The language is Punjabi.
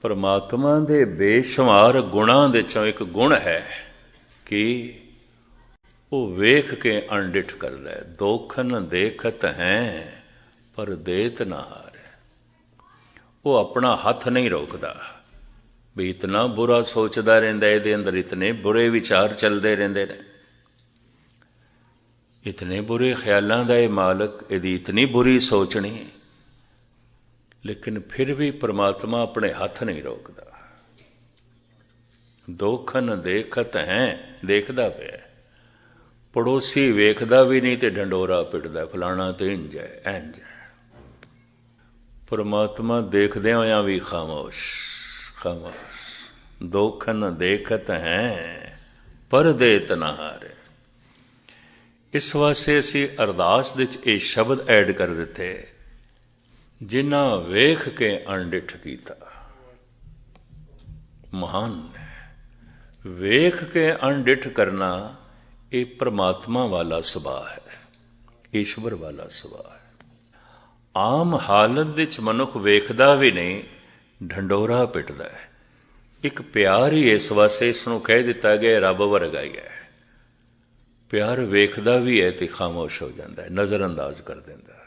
ਪਰਮਾਤਮਾ ਦੇ ਬੇਸ਼ੁਮਾਰ ਗੁਣਾਂ ਦੇ ਚੋਂ ਇੱਕ ਗੁਣ ਹੈ ਕਿ ਉਹ ਵੇਖ ਕੇ ਅਣਡਿਠ ਕਰਦਾ ਹੈ। ਦੋਖਨ ਦੇਖਤ ਹੈ, ਪਰ ਦੇਤ ਨਾ ਹਾਰ। ਉਹ ਆਪਣਾ ਹੱਥ ਨਹੀਂ ਰੋਕਦਾ। ਵੀ ਇਤਨਾ ਬੁਰਾ ਸੋਚਦਾ ਰਹਿੰਦਾ ਇਹਦੇ ਅੰਦਰ ਇਤਨੇ ਬੁਰੇ ਵਿਚਾਰ ਚੱਲਦੇ ਰਹਿੰਦੇ ਨੇ। ਇਤਨੇ ਬੁਰੇ ਖਿਆਲਾਂ ਦਾ ਇਹ ਮਾਲਕ, ਇਹਦੀ ਇਤਨੀ ਬੁਰੀ ਸੋਚਣੀ ਲੇਕਿਨ ਫਿਰ ਵੀ ਪ੍ਰਮਾਤਮਾ ਆਪਣੇ ਹੱਥ ਨਹੀਂ ਰੋਕਦਾ। ਦੋਖਨ ਦੇਖਤ ਹੈ, ਦੇਖਦਾ ਪਿਆ ਪੜੋਸੀ ਵੇਖਦਾ ਵੀ ਨਹੀਂ ਤੇ ਢੰਡੋਰਾ ਪਿੱਟਦਾ, ਫਲਾਣਾ ਤੇ ਇੰਜ ਹੈ, ਇੰਜ ਪਰਮਾਤਮਾ ਦੇਖਦਿਆਂ ਹੋਇਆਂ ਵੀ ਖਾਮੋਸ਼ ਖਾਮੋਸ਼। ਦੋਖਨ ਦੇਖਤ ਹੈ ਪਰ ਦੇਤ ਨਾ ਇਸ ਵਾਸਤੇ ਅਸੀਂ ਅਰਦਾਸ ਵਿੱਚ ਇਹ ਸ਼ਬਦ ਐਡ ਕਰ ਦਿੱਤੇ ਜਿਨ੍ਹਾਂ ਵੇਖ ਕੇ ਅਣਡਿਠ ਕੀਤਾ। ਮਹਾਨ ਵੇਖ ਕੇ ਅਣਡਿਠ ਕਰਨਾ ਇਹ ਪ੍ਰਮਾਤਮਾ ਵਾਲਾ ਸੁਭਾਅ ਹੈ। ਈਸ਼ਵਰ ਵਾਲਾ ਸੁਭਾਅ ਹੈ। ਆਮ ਹਾਲਤ ਵਿੱਚ ਮਨੁੱਖ ਵੇਖਦਾ ਵੀ ਨਹੀਂ, ਢੰਡੋਰਾ ਪਿੱਟਦਾ ਹੈ। ਇੱਕ ਪਿਆਰ ਹੀ ਇਸ ਵਾਸਤੇ ਇਸ ਨੂੰ ਕਹਿ ਦਿੱਤਾ ਗਿਆ ਰੱਬ ਵਰਗਾ ਹੀ ਹੈ। ਪਿਆਰ ਵੇਖਦਾ ਵੀ ਹੈ ਤੇ ਖਾਮੋਸ਼ ਹੋ ਜਾਂਦਾ ਹੈ ਨਜ਼ਰ ਅੰਦਾਜ਼ ਕਰ ਦਿੰਦਾ ਹੈ।